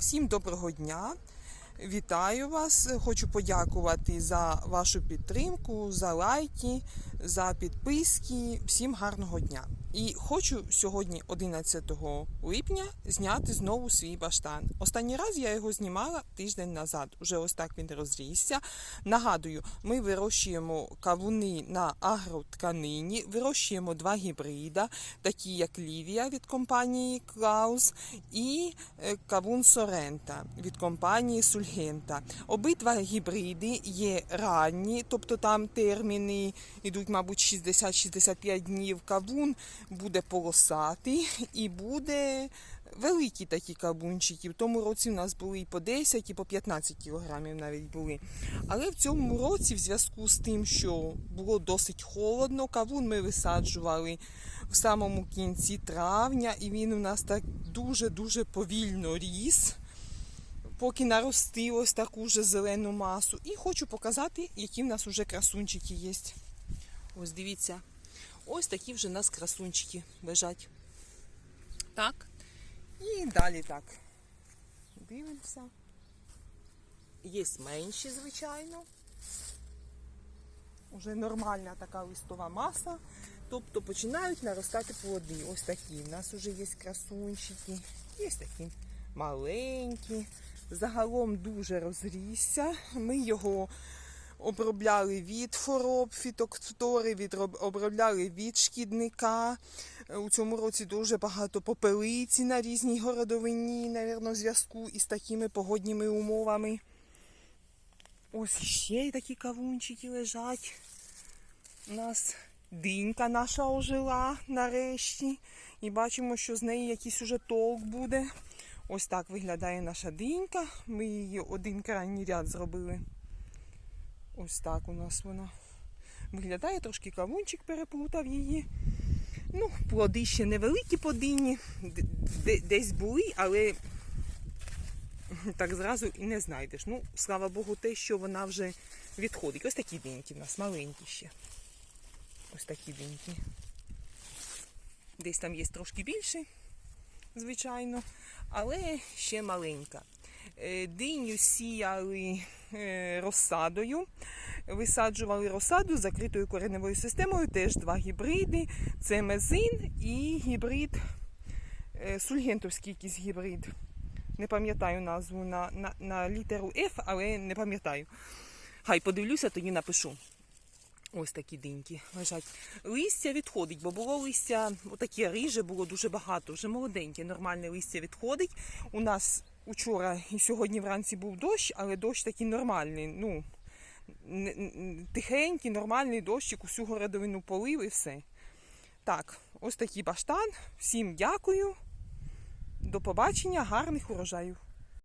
Всім доброго дня! Вітаю вас! Хочу подякувати за вашу підтримку, за лайки, за підписки. Всім гарного дня! І хочу сьогодні, 11 липня, зняти знову свій баштан. Останній раз я його знімала тиждень назад. Уже ось так він розрісся. Нагадую, ми вирощуємо кавуни на агротканині, вирощуємо два гібрида, такі як Лівія від компанії Клаус і е, кавун Сорента від компанії Сульгента. Обидва гібриди є ранні, тобто там терміни йдуть, мабуть, 60-65 днів. Кавун буде полосатий і буде великі такі кавунчики. В тому році у нас були і по 10, і по 15 кілограмів навіть були. Але в цьому році, в зв'язку з тим, що було досить холодно, кавун ми висаджували в самому кінці травня, і він у нас так дуже-дуже повільно ріс. Поки наростив ось таку вже зелену масу. І хочу показати, які в нас вже красунчики є. Ось дивіться. Ось такі вже у нас красунчики лежать. Так. І далі так. Дивимося. Є менші, звичайно. Уже нормальна така листова маса. Тобто починають наростати плоди. Ось такі. У нас вже є красунчики. Є такі маленькі. Загалом дуже розрісся. Ми його обробляли від хвороб, фітофтори, від обробляли від шкідника. У цьому році дуже багато попелиці на різній городовині, навірно, в зв'язку із такими погодніми умовами. Ось ще й такі кавунчики лежать. У нас динька наша ожила нарешті. І бачимо, що з неї якийсь уже толк буде. Ось так виглядає наша динька. Ми її один крайній ряд зробили. Ось так у нас вона виглядає, трошки кавунчик переплутав її. Ну, плоди ще невеликі по дині, десь були, але так зразу і не знайдеш. Ну, слава Богу, те, що вона вже відходить. Ось такі диньки в нас маленькі ще. Ось такі диньки. Десь там є трошки більше, звичайно, але ще маленька. Диню сіяли розсадою. Висаджували розсаду з закритою кореневою системою, теж два гібриди. Це мезин і гібрид, сульгентовський якийсь гібрид. Не пам'ятаю назву на на, на літеру F, але не пам'ятаю. Хай подивлюся, тоді напишу. Ось такі диньки лежать. Листя відходить, бо було листя, отаке риже, було дуже багато, вже молоденьке, нормальне листя відходить. У нас Учора і сьогодні вранці був дощ, але дощ такий нормальний. ну, Тихенький, нормальний дощик, усю городовину полив і все. Так, ось такий баштан. Всім дякую. До побачення, гарних урожаїв.